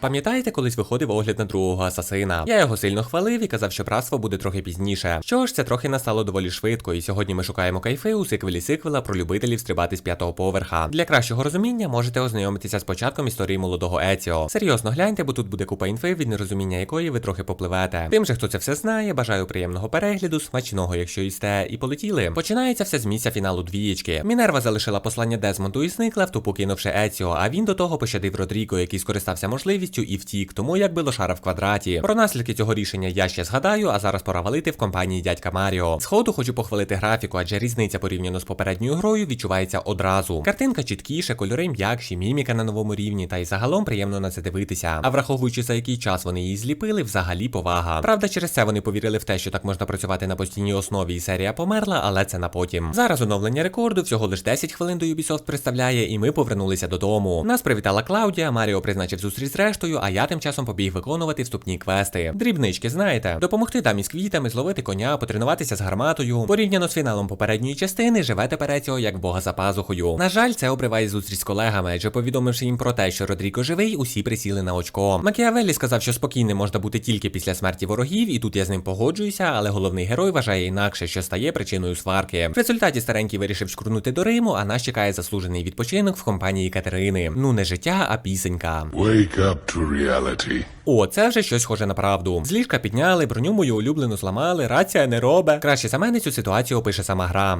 Пам'ятаєте, колись виходив огляд на другого асасина? Я його сильно хвалив і казав, що братство буде трохи пізніше. Що ж, це трохи настало доволі швидко, і сьогодні ми шукаємо кайфи у сиквелі сиквела про любителів стрибати з п'ятого поверха. Для кращого розуміння можете ознайомитися з початком історії молодого Еціо. Серйозно гляньте, бо тут буде купа інфи, від нерозуміння якої ви трохи попливете. Тим же, хто це все знає, бажаю приємного перегляду, смачного, якщо їсте, і полетіли. Починається все з місця фіналу двієчки. Мінерва залишила послання Дезмонду і зникла, втупу кинувши Еціо, а він до того пощадив Родріго, який скористався можливістю і втік, тому якби лошара в квадраті. Про наслідки цього рішення я ще згадаю, а зараз пора валити в компанії дядька Маріо. Сходу хочу похвалити графіку, адже різниця порівняно з попередньою грою відчувається одразу. Картинка чіткіше, кольори м'якші, міміка на новому рівні, та й загалом приємно на це дивитися. А враховуючи за який час вони її зліпили, взагалі повага. Правда, через це вони повірили в те, що так можна працювати на постійній основі, і серія померла, але це на потім. Зараз оновлення рекорду всього лише 10 хвилин до Ubisoft представляє, і ми повернулися додому. Нас привітала Клаудія, Маріо призначив зустріч з рештою, а я тим часом побіг виконувати вступні квести. Дрібнички, знаєте, допомогти дамі з квітами, зловити коня, потренуватися з гарматою. Порівняно з фіналом попередньої частини, живе тепер Еціо як бога за пазухою. На жаль, це обриває зустріч з колегами, адже повідомивши їм про те, що Родріго живий, усі присіли на очко. Макіавеллі сказав, що спокійним можна бути тільки після смерті ворогів, і тут я з ним погоджуюся, але головний герой вважає інакше, що стає причиною сварки. В результаті старенький вирішив шкурнути до Риму, а нас чекає заслужений відпочинок в компанії Катерини. Ну не життя, а пісенька. Wake up to reality. О, це вже щось схоже на правду. З ліжка підняли, броню мою улюблену зламали, рація не робе. Краще за мене цю ситуацію опише сама гра.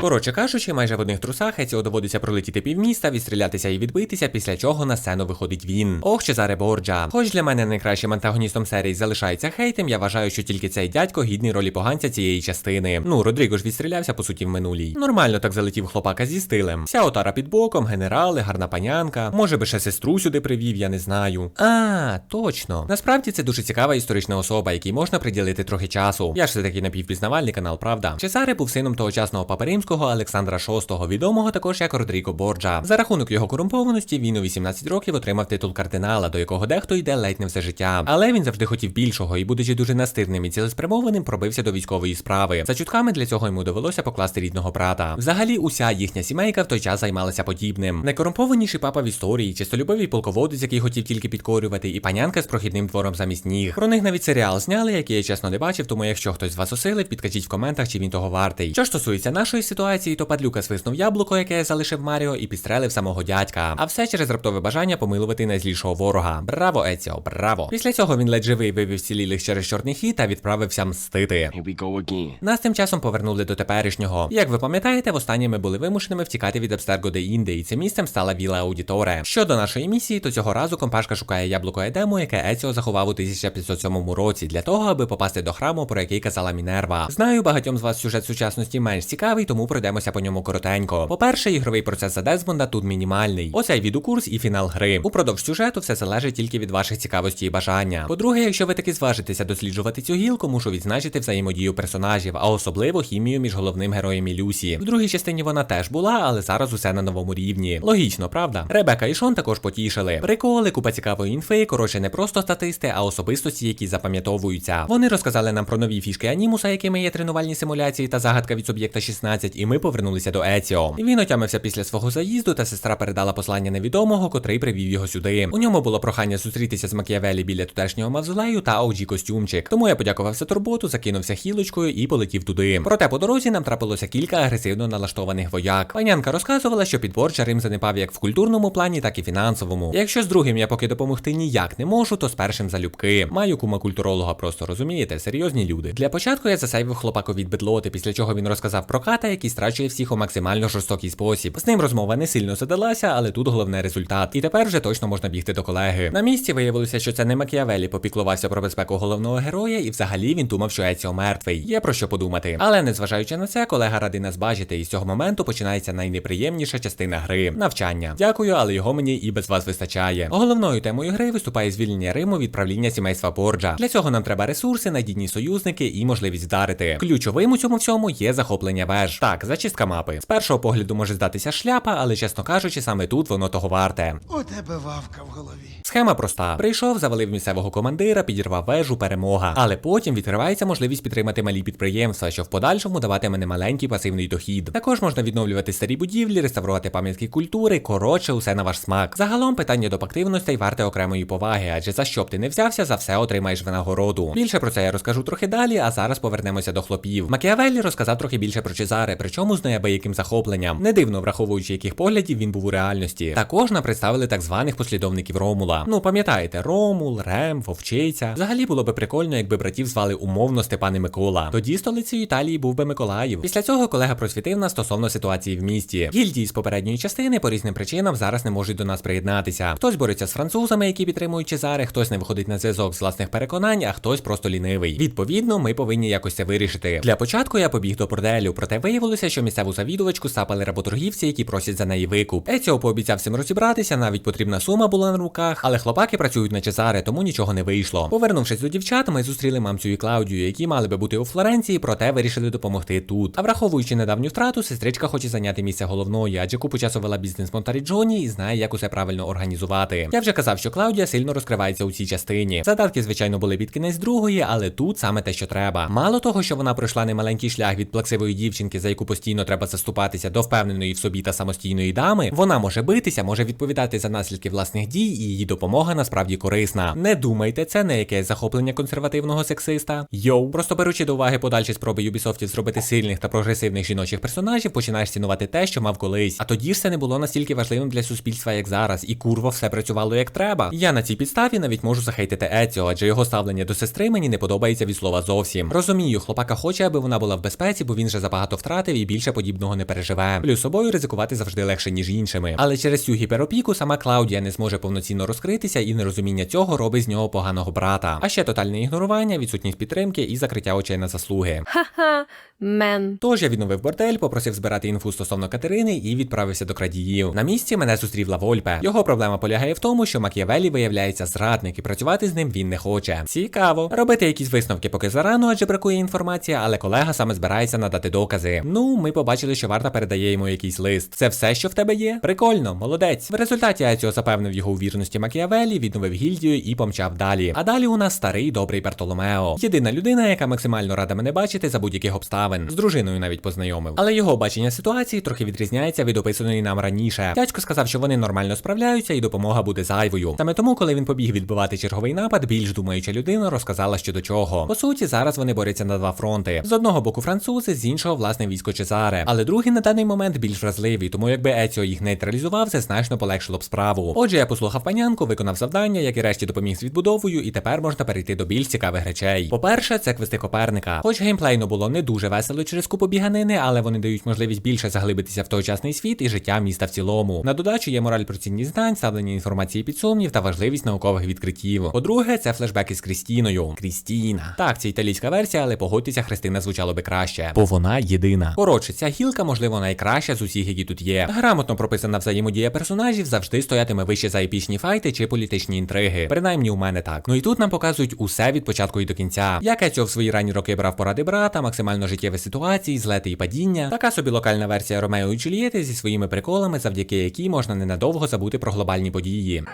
Коротше кажучи, майже в одних трусах Еціо доводиться пролетіти півміста, відстрілятися і відбитися, після чого на сцену виходить він. Ох, Чезаре Борджа. Хоч для мене найкращим антагоністом серії залишається хейтем, я вважаю, що тільки цей дядько гідний ролі поганця цієї частини. Ну, Родріго ж відстрілявся по суті в минулій. Нормально так залетів хлопака зі стилем. Вся отара під боком, генерали, гарна панянка. Може би ще сестру сюди привів, я не знаю. А, точно. Насправді це дуже цікава історична особа, якій можна приділити трохи часу. Я ж все таки напівпізнавальний канал, правда. Чезаре був сином тогочасного папи римського Олександра VI, відомого також як Родріго Борджа. За рахунок його корумпованості він у 18 років отримав титул кардинала, до якого дехто йде ледь не все життя. Але він завжди хотів більшого і, будучи дуже настирним і цілеспрямованим, пробився до військової справи. За чутками для цього йому довелося покласти рідного брата. Взагалі, уся їхня сімейка в той час займалася подібним. Найкорумпованіший папа в історії, чистолюбивий полководець, який хотів тільки підкорювати, і панянка з прохідним двором замість ніг. Про них навіть серіал зняли, який я чесно не бачив, тому якщо хтось з вас осилить, підкажіть в коментах, чи він того вартий. Що ж стосується нашої ситуації, то падлюка свиснув яблуко, яке залишив Маріо, і підстрелив самого дядька. А все через раптове бажання помилувати найзлішого ворога. Браво, Еціо, браво! Після цього він ледь живий вивів цілілих через чорний хід та відправився мстити. Here we go again. Нас тим часом повернули до теперішнього. Як ви пам'ятаєте, востаннє ми були вимушеними втікати від Абстерго де Інди, і цим місцем стала Віла Аудіторе. Щодо нашої місії, то цього разу компашка шукає яблуко Едему, яке Еціо заховав у 1507 році, для того, аби попасти до храму, про який казала Мінерва. Знаю, багатьом з вас сюжет сучасності менш цікавий, тому пройдемося по ньому коротенько. По-перше, ігровий процес за Дезмонда тут мінімальний. Оцей відеокурс і фінал гри. Упродовж сюжету все залежить тільки від ваших цікавості і бажання. По-друге, якщо ви таки зважитеся досліджувати цю гілку, мушу відзначити взаємодію персонажів, а особливо хімію між головним героєм і Люсі. В другій частині вона теж була, але зараз усе на новому рівні. Логічно, правда? Ребека і Шон також потішили. Приколи, купа цікавої інфи, коротше, не просто статисти, а особистості, які запам'ятовуються. Вони розказали нам про нові фішки анімуса, якими є тренувальні симуляції та загадка від суб'єкта 16, і ми повернулися до Еціо. Він отямився після свого заїзду, та сестра передала послання невідомого, котрий привів його сюди. У ньому було прохання зустрітися з Макіавелі біля тутешнього мавзолею та OG костюмчик. Тому я подякував за турботу, закинувся хілочкою і полетів туди. Проте по дорозі нам трапилося кілька агресивно налаштованих вояк. Панянка розказувала, що підборча Рим занепав як в культурному плані, так і фінансовому. Якщо з другим я поки допомогти ніяк не можу, то з першим залюбки. Маю кума культуролога, просто розумієте, серйозні люди. Для початку я засейвив хлопаку від бедлоти, після чого він розказав про ката, який страчує всіх у максимально жорстокий спосіб. З ним розмова не сильно задалася, але тут головне результат. І тепер вже точно можна бігти до колеги. На місці виявилося, що це не Макіавелі попіклувався про безпеку головного героя, і взагалі він думав, що Еціо мертвий. Є про що подумати. Але незважаючи на це, колега радий нас бачити, і з цього моменту починається найнеприємніша частина гри навчання. Дякую, але його мені і без вас вистачає. Головною темою гри виступає звільнення Риму від правління сімейства Борджа. Для цього нам треба ресурси, надійні союзники і можливість вдарити. Ключовим у цьому всьому є захоплення веж. Так, Так, зачистка мапи. З першого погляду може здатися шляпа, але чесно кажучи, саме тут воно того варте. У тебе вавка в голові. Схема проста: прийшов, завалив місцевого командира, підірвав вежу, перемога. Але потім відкривається можливість підтримати малі підприємства, що в подальшому даватиме немаленький пасивний дохід. Також можна відновлювати старі будівлі, реставрувати пам'ятки культури. Коротше, усе на ваш смак. Загалом питання доп активностей варте окремої поваги, адже за що б ти не взявся, за все отримаєш винагороду. Більше про це я розкажу трохи далі, а зараз повернемося до хлопів. Макіавеллі розказав трохи більше про Чезаре, причому з неабияким захопленням. Не дивно, враховуючи яких поглядів він був у реальності. Також нам представили так званих послідовників Ромула. Ну пам'ятаєте, Ромул, Рем, Вовчиця. Взагалі було би прикольно, якби братів звали умовно Степан і Микола. Тоді столицею Італії був би Миколаїв. Після цього колега просвітив нас стосовно ситуації в місті. Гільдії з попередньої частини по різним причинам зараз не можуть до нас приєднатися. Хтось бореться з французами, які підтримують Чезаре, хтось не виходить на зв'язок з власних переконань, а хтось просто лінивий. Відповідно, ми повинні якось це вирішити. Для початку я побіг до борделю, проте виявилося, що місцеву завідувачку сапали работоргівці, які просять за неї викуп. Еціо пообіцяв всім розібратися, навіть потрібна сума була на руках, але хлопаки працюють на Чезаре, тому нічого не вийшло. Повернувшись до дівчат, ми зустріли мамцю і Клаудію, які мали би бути у Флоренції, проте вирішили допомогти тут. А враховуючи недавню втрату, сестричка хоче зайняти місце головної, адже купу часу вела бізнес Монтаріджоні і знає, як усе правильно організувати. Я вже казав, що Клаудія сильно розкривається у цій частині. Задатки, звичайно, були під кінець другої, але тут саме те, що треба. Мало того, що вона пройшла немаленький шлях від плаксивої дівчинки, за яку постійно треба заступатися до впевненої в собі та самостійної дами, вона може битися, може відповідати за наслідки власних дій, і її допомога насправді корисна. Не думайте, це не якесь захоплення консервативного сексиста. Йоу, просто беручи до уваги подальші спроби Юбісофтів зробити сильних та прогресивних жіночих персонажів, починаєш цінувати те, що мав колись. А тоді ж це не було настільки важливим для суспільства, як зараз, і курво все працювало як треба. Я на цій підставі навіть можу захейтити Еціо, адже його ставлення до сестри мені не подобається від слова зовсім. Розумію, хлопака хоче, аби вона була в безпеці, бо він же забагато втратив і більше подібного не переживе. Плюс собою ризикувати завжди легше, ніж іншими. Але через цю гіперопіку сама Клаудія не зможе повноцінно розкритися, і нерозуміння цього робить з нього поганого брата. А ще тотальне ігнорування, відсутність підтримки і закриття очей на заслуги. Ха-ха, мен. Тож я відновив бордель, попросив збирати інфу стосовно Катерини і відправився до крадіїв. На місці мене зустрів Лавольпе. Його проблема полягає в тому, що Макіавелі виявляється зрадник і працювати з ним він не хоче. Цікаво. Робити якісь висновки поки зарано, адже бракує інформації, але колега саме збирається надати докази. Ну, ми побачили, що варта передає йому якийсь лист. Це все, що в тебе є? Прикольно, молодець. В результаті Аціо запевнив його у вірності Макіавелі, відновив гільдію і помчав далі. А далі у нас старий добрий Бартоломео. Єдина людина, яка максимально рада мене бачити за будь-яких обставин. З дружиною навіть познайомив. Але його бачення ситуації трохи відрізняється від описаної нам раніше. Дядько сказав, що вони нормально справляються і допомога буде зайвою. Саме тому, коли він побіг відбивати черговий напад, більш думаюча людина розказала, що до чого. По суті, зараз вони борються на два фронти: з одного боку французи, з іншого власне військо Чезаре. Але другий на даний момент більш вразливий, тому якби Еціо їх нейтралізував, це значно полегшило б справу. Отже, я послухав панянку, виконав завдання, як і решті допоміг з відбудовою, і тепер можна перейти до більш цікавих речей. По-перше, це квести Коперника. Хоч геймплейно було не дуже весело через купу біганини, але вони дають можливість більше заглибитися в тогочасний світ і життя міста в цілому. На додачу є мораль про цінність знань, ставлення інформації під сумнів та важливість наукових відкриттів. По-друге, це флешбеки з Крістіною. Крістіна. Так, це італійська версія, але погодьтеся, Христина звучало би краще, бо вона єдина. Коротше, ця гілка, можливо, найкраща з усіх, які тут є. Грамотно прописана взаємодія персонажів завжди стоятиме вище за епічні файти чи політичні інтриги. Принаймні у мене так. Ну і тут нам показують усе від початку і до кінця. Як Ецьо в свої ранні роки брав поради брата, максимально життєві ситуації, злети і падіння. Така собі локальна версія Ромео і Джульєти зі своїми приколами, завдяки якій можна ненадовго забути про глобальні події.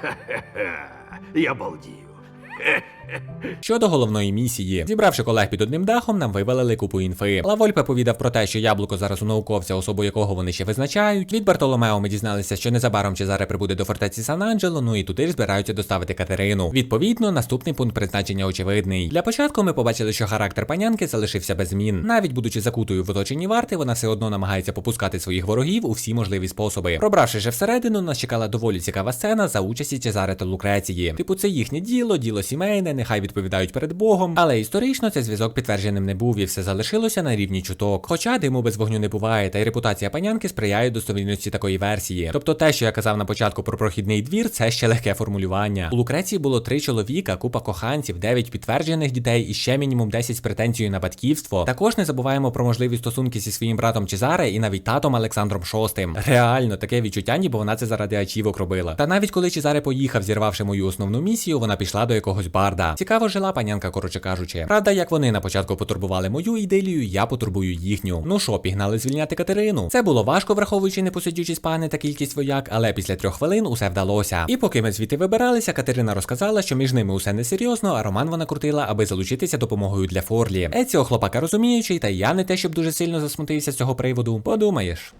Я балдію. Щодо головної місії, зібравши колег під одним дахом, нам вивалили купу інфи. Лавольпе повідав про те, що яблуко зараз у науковця, особу якого вони ще визначають. Від Бартоломео ми дізналися, що незабаром Чезаре прибуде до фортеці Сан-Анджело, ну і туди збираються доставити Катерину. Відповідно, наступний пункт призначення очевидний. Для початку ми побачили, що характер панянки залишився без змін. Навіть будучи закутою в оточенні варти, вона все одно намагається попускати своїх ворогів у всі можливі способи. Пробравши же всередину, нас чекала доволі цікава сцена за участі Чезаре та Лукреції. Типу, це їхнє діло, діло сімейне, нехай відповідають перед Богом. Але історично цей зв'язок підтвердженим не був і все залишилося на рівні чуток. Хоча диму без вогню не буває, та й репутація панянки сприяє достовірності такої версії. Тобто те, що я казав на початку про прохідний двір, це ще легке формулювання. У Лукреції було три чоловіка, купа коханців, дев'ять підтверджених дітей і ще мінімум 10 з претензією на батьківство. Також не забуваємо про можливі стосунки зі своїм братом Чезаре і навіть татом Олександром VI. Реально таке відчуття, ніби вона це заради ачівок робила. Та навіть коли Чезаре поїхав, зірвавши мою основну місію, вона пішла до якогось якогось барда. Цікаво жила панянка, коротше кажучи. Правда, як вони на початку потурбували мою ідилію, я потурбую їхню. Ну що, пігнали звільняти Катерину. Це було важко, враховуючи непосидючі спани та кількість вояк, але після трьох хвилин усе вдалося. І поки ми звідти вибиралися, Катерина розказала, що між ними усе несерйозно, а роман вона крутила, аби залучитися допомогою для Форлі. Еціо хлопака розуміючий, та я не те, щоб дуже сильно засмутився з цього приводу. Подумаєш.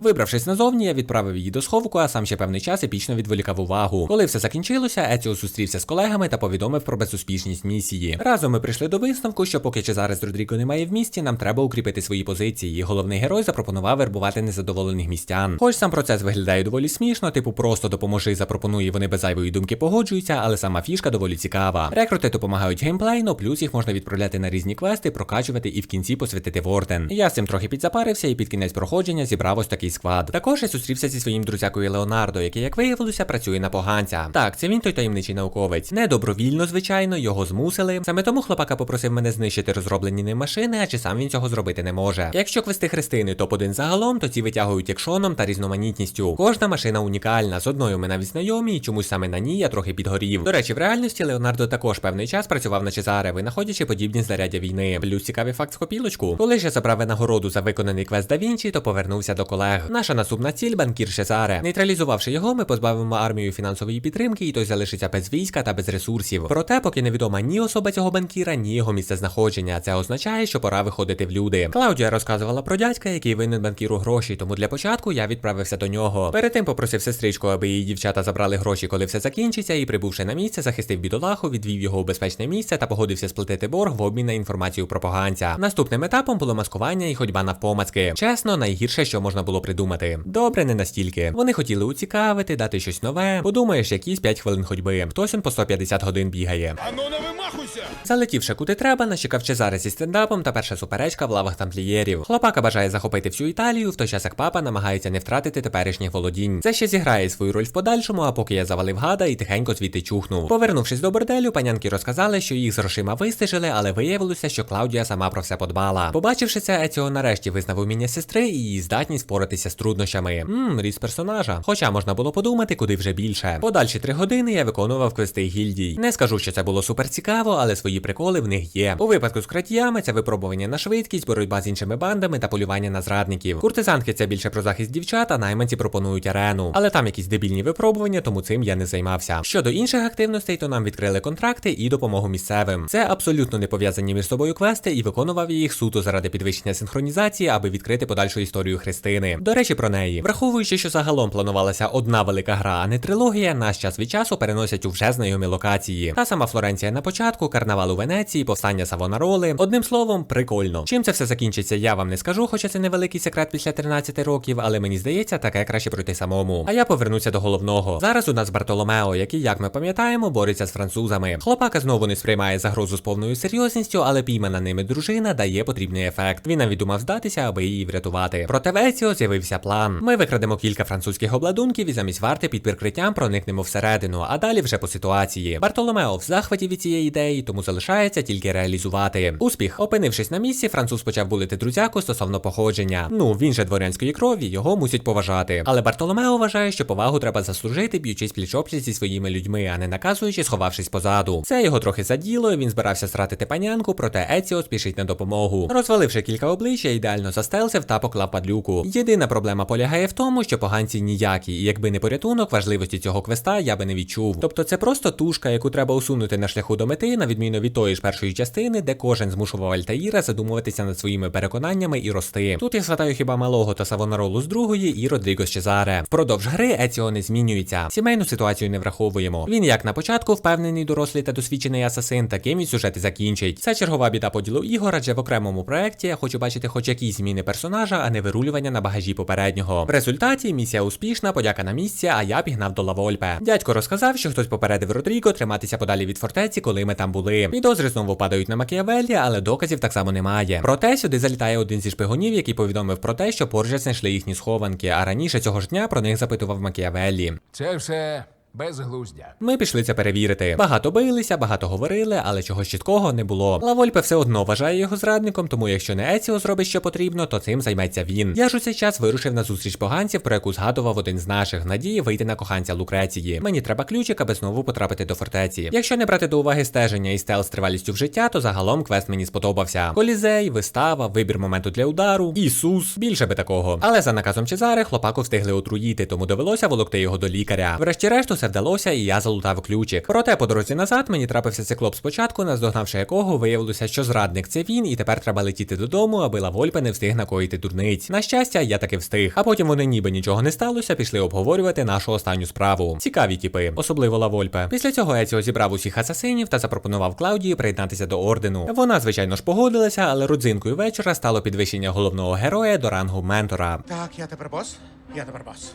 Вибравшись назовні, я відправив її до сховку, а сам ще певний час епічно відволікав увагу. Коли все закінчилося, Еціо зустрівся з колегами та повідомив про безуспішність місії. Разом ми прийшли до висновку, що поки Чезаре з Родріго немає в місті, нам треба укріпити свої позиції. Головний герой запропонував вербувати незадоволених містян. Хоч сам процес виглядає доволі смішно, типу просто допоможи, запропонує, вони без зайвої думки погоджуються, але сама фішка доволі цікава. Рекрути допомагають геймплейно, плюс їх можна відправляти на різні квести, прокачувати і в кінці посвятити в орден. Я з цим трохи підзапарився і під кінець проходження зібрав ось такий сквад. Також я зустрівся зі своїм друзякою Леонардо, який, як виявилося, працює на поганця. Так, це він той таємничий науковець. Не добровільно, звичайно, його змусили. Саме тому хлопака попросив мене знищити розроблені ним машини, а чи сам він цього зробити не може. Якщо квести Христини топ-1 загалом, то ці витягують екшоном та різноманітністю. Кожна машина унікальна. З одною ми навіть знайомі, і чомусь саме на ній я трохи підгорів. До речі, в реальності Леонардо також певний час працював на Чезаре, винаходячи подібні знаряддя війни. Плюс цікавий факт в копілочку. Коли ж я забрав винагороду за виконаний квест да Вінчі, то повернувся до колег. Наша наступна ціль банкір Чезаре. Нейтралізувавши його, ми позбавимо армію фінансової підтримки, і той залишиться без війська та без ресурсів. Проте, поки невідома ні особа цього банкіра, ні його місце знаходження. Це означає, що пора виходити в люди. Клаудія розказувала про дядька, який винен банкіру гроші, тому для початку я відправився до нього. Перед тим попросив сестричку, аби її дівчата забрали гроші, коли все закінчиться, і прибувши на місце, захистив бідолаху, відвів його у безпечне місце та погодився сплатити борг в обмін на інформацію про поганця. Наступним етапом було маскування і ходьба навпомацки. Чесно, найгірше, що можна було придумати. Добре, не настільки. Вони хотіли уцікавити, дати щось нове. Подумаєш, якісь 5 хвилин ходьби. Хтось он по 150 годин бігає. Ану не вимахуйся! Залетівши куди треба, начекав Чезаре зі стендапом та перша суперечка в лавах тамплієрів. Хлопака бажає захопити всю Італію, в той час як папа намагається не втратити теперішніх володінь. Це ще зіграє свою роль в подальшому, а поки я завалив гада і тихенько звідти чухнув. Повернувшись до борделю, панянки розказали, що їх з грошима вистежили, але виявилося, що Клаудія сама про все подбала. Побачивши це, Еціо нарешті визнав уміння сестри і її здатність впоратися з труднощами. Ммм, ріс персонажа. Хоча можна було подумати, куди вже більше. Подальші три години я виконував квести гільдій. Не скажу, що це було супер цікаво, але свої приколи в них є. У випадку з крадіями це випробування на швидкість, боротьба з іншими бандами та полювання на зрадників. Куртизанки це більше про захист дівчат, а найманці пропонують арену. Але там якісь дебільні випробування, тому цим я не займався. Щодо інших активностей, то нам відкрили контракти і допомогу місцевим. Це абсолютно не пов'язані між собою квести, і виконував їх суто заради підвищення синхронізації, аби відкрити подальшу історію Христини. До речі, про неї, враховуючи, що загалом планувалася одна велика гра, а не трилогія, нас час від часу переносять у вже знайомі локації. Та сама Флоренція на початку, карнавал у Венеції, повстання Савонароли. Одним словом, прикольно. Чим це все закінчиться, я вам не скажу, хоча це невеликий секрет після 13 років, але мені здається, таке краще пройти самому. А я повернуся до головного. Зараз у нас Бартоломео, який, як ми пам'ятаємо, бореться з французами. Хлопака знову не сприймає загрозу з повною серйозністю, але піймана ними дружина дає потрібний ефект. Він навіть думав здатися, аби її врятувати. Проте в Еціо з'явився план. Ми викрадемо кілька французьких обладунків і замість варти під прикриттям проникнемо всередину, а далі вже по ситуації. Бартоломео в захваті від цієї ідеї, тому залишається тільки реалізувати. Успіх, опинившись на місці, француз почав булити друзяку стосовно походження. Ну він же дворянської крові, його мусять поважати. Але Бартоломео вважає, що повагу треба заслужити, б'ючись пліч-опліч зі своїми людьми, а не наказуючи, сховавшись позаду. Це його трохи заділо. і Він збирався стратити панянку, проте Еціо спішить на допомогу. Розваливши кілька облич, я ідеально застелсив та поклав падлюку. Єдина проблема полягає в тому, що поганці ніякі, і якби не порятунок, важливості цього квеста я би не відчув. Тобто це просто тушка, яку треба усунути на шляху до мети, на відміну від тої ж першої частини, де кожен змушував Альтаїра задумуватися над своїми переконаннями і рости. Тут я згадаю хіба малого та Савонаролу з другої і Родріго з Чезаре. Впродовж гри Еціо не змінюється. Сімейну ситуацію не враховуємо. Він як на початку впевнений дорослий та досвідчений асасин, таким і сюжет і закінчить. Це чергова біда поділу ігор, адже в окремому проекті я хочу бачити хоч якісь зміни персонажа, а не вирулювання на багажі попереднього. В результаті місія успішна, подяка на місці, а я пігнав до Лавольпе. Дядько розказав, що хтось попередив Родріго триматися подалі від фортеці, коли ми там були. Підозри знову падають на Макіавеллі, але доказів так само немає. Проте сюди залітає один зі шпигунів, який повідомив про те, що Поржа знайшли їхні схованки, а раніше цього ж дня про них запитував Макіавеллі. Це все Безглуздя. Ми пішли це перевірити. Багато билися, багато говорили, але чогось чіткого не було. Лавольпе все одно вважає його зрадником, тому якщо не Еціо зробить що потрібно, то цим займеться він. Я ж у цей час вирушив на зустріч поганців, про яку згадував один з наших надії вийти на коханця Лукреції. Мені треба ключик, аби знову потрапити до фортеці. Якщо не брати до уваги стеження і стел з тривалістю в життя, то загалом квест мені сподобався. Колізей, вистава, вибір моменту для удару, Ісус, більше би такого. Але за наказом Чезари хлопаку встигли отруїти, тому довелося волокти його до лікаря. Врешті-решт усе вдалося, і я залутав ключик. Проте по дорозі назад мені трапився циклоп спочатку, наздогнавши якого виявилося, що зрадник це він, і тепер треба летіти додому, аби Лавольпе не встиг накоїти дурниць. На щастя, я таки встиг. А потім вони ніби нічого не сталося, пішли обговорювати нашу останню справу. Цікаві тіпи, особливо Лавольпе. Після цього Еціо зібрав усіх асасинів та запропонував Клаудії приєднатися до ордену. Вона, звичайно ж, погодилася, але родзинкою вечора стало підвищення головного героя до рангу ментора. Так, я тепер бос. Я тепер бос.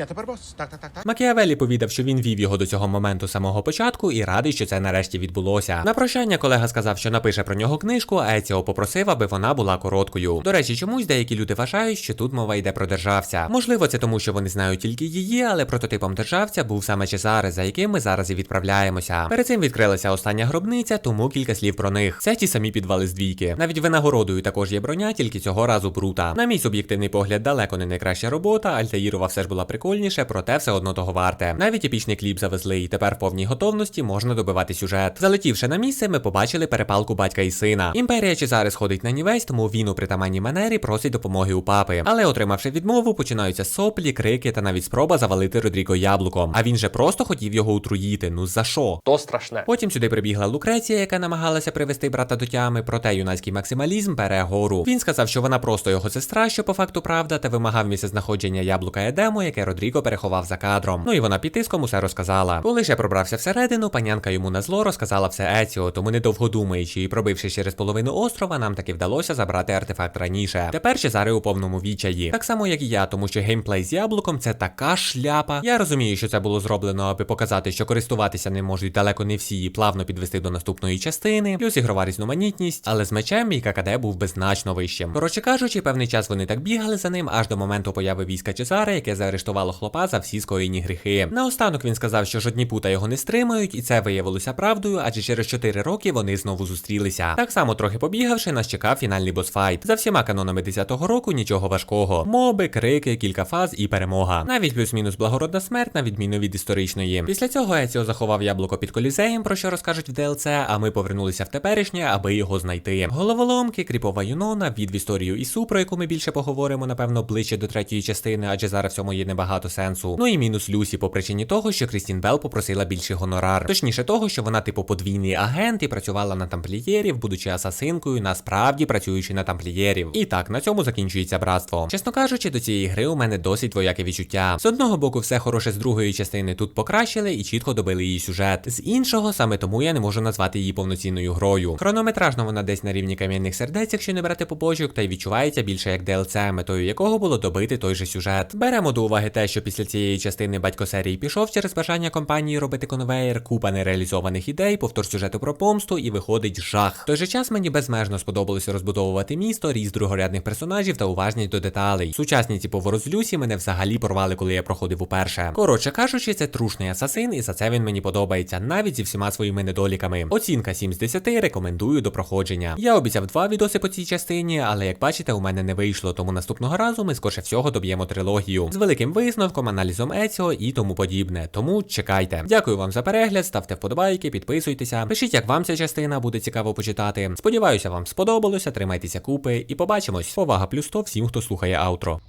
Я тепер бос. Так, так, так, так. Макіавелі повідав, що він вів його до цього моменту самого початку і радий, що це нарешті відбулося. На прощання колега сказав, що напише про нього книжку, а Еціо попросив, аби вона була короткою. До речі, чомусь деякі люди вважають, що тут мова йде про державця. Можливо, це тому, що вони знають тільки її, але прототипом державця був саме Чезаре, за яким ми зараз і відправляємося. Перед цим відкрилася остання гробниця, тому кілька слів про них. Це ті самі підвали з двійки. Навіть винагородою також є броня, тільки цього разу брута. На мій суб'єктивний погляд, далеко не найкраща робота. Альтаїрова все ж була прикольніше, проте все одно того варте. Навіть епічний кліп завезли, і тепер в повній готовності можна добивати сюжет. Залетівши на місце, ми побачили перепалку батька і сина. Імперія Чезари сходить на нівець, тому він у притаманній манері просить допомоги у папи. Але отримавши відмову, починаються соплі, крики та навіть спроба завалити Родріго яблуком. А він же просто хотів його утруїти. Ну за що? То страшне. Потім сюди прибігла Лукреція, яка намагалася привести брата до тями, проте юнацький максималізм бере гору. Він сказав, що вона просто його сестра, що по факту правда, та вимагав місце знаходження яблука Едему, яке Родріго переховав за кадром. Ну і вона під тиском усе розказала. Коли ще пробрався всередину, панянка йому на зло розказала все Еціо, тому недовго думаючи і пробивши через половину острова, нам таки вдалося забрати артефакт раніше. Тепер Чезари у повному відчаї. Так само, як і я, тому що геймплей з яблуком це така шляпа. Я розумію, що це було зроблено, аби показати, що користуватися не можуть далеко не всі і плавно підвести до наступної частини, плюс ігрова різноманітність, але з мечем мій ККД був значно вищим. Коротше кажучи, певний час вони так бігали за ним аж до моменту появи війська Чезара, яке заарештувало хлопа за всі скоєні гріхи. Наостанок він сказав, що жодні пута його не стримають, і це виявилося правдою, адже через 4 роки вони знову зустрілися. Так само трохи побігавши, нас чекав фінальний босфайт. За всіма канонами 10-го року нічого важкого. Моби, крики, кілька фаз і перемога. Навіть плюс-мінус благородна смерть, на відміну від історичної. Після цього Еціо заховав яблуко під колізеєм, про що розкажуть в ДЛЦ, а ми повернулися в теперішнє, аби його знайти. Головоломки, кріпова юнона, від в історію Ісу, про яку ми більше поговоримо, напевно, ближче до третьої частини, адже зараз в цьому є небагато сенсу. Ну і мінус Люсі по причині того, що Крістін Белл попросила більший гонорар. Точніше того, що вона, типу, подвійний агент і працювала на тамплієрів, будучи асасинкою, насправді працюючи на тамплієрів. І так, на цьому закінчується братство. Чесно кажучи, до цієї гри у мене досить двояке відчуття. З одного боку, все хороше з другої частини тут покращили і чітко добили її сюжет. З іншого, саме тому я не можу назвати її повноцінною грою. Хронометражно вона десь на рівні кам'яних сердець, якщо не брати побочок, та й відчувається більше як DLC, метою якого було добити той же сюжет. Беремо до уваги те, що після цієї частини батько серії пішов через бажання компанії робити конвейер, купа нереалізованих ідей, повтор сюжету про помсту, і виходить жах. В той же час мені безмежно сподобалося розбудовувати місто, різ другорядних персонажів та уважність до деталей. Сучасні ці поворот мене взагалі порвали, коли я проходив уперше. Коротше кажучи, це трушний асасин, і за це він мені подобається, навіть зі всіма своїми недоліками. Оцінка 7 з 10 рекомендую до проходження. Я обіцяв два відоси по цій частині, але як бачите, у мене не вийшло, тому наступного разу ми скорше всього доб'ємо трилогію з великим висновком, аналізом Еціо і тому подібне. Тому чекайте. Дякую вам за перегляд, ставте вподобайки, підписуйтеся. Пишіть, як вам ця частина буде цікаво почитати. Сподіваюся, вам сподобалося. Тримайтеся купи і побачимось. Повага плюс 100 всім, хто слухає аутро.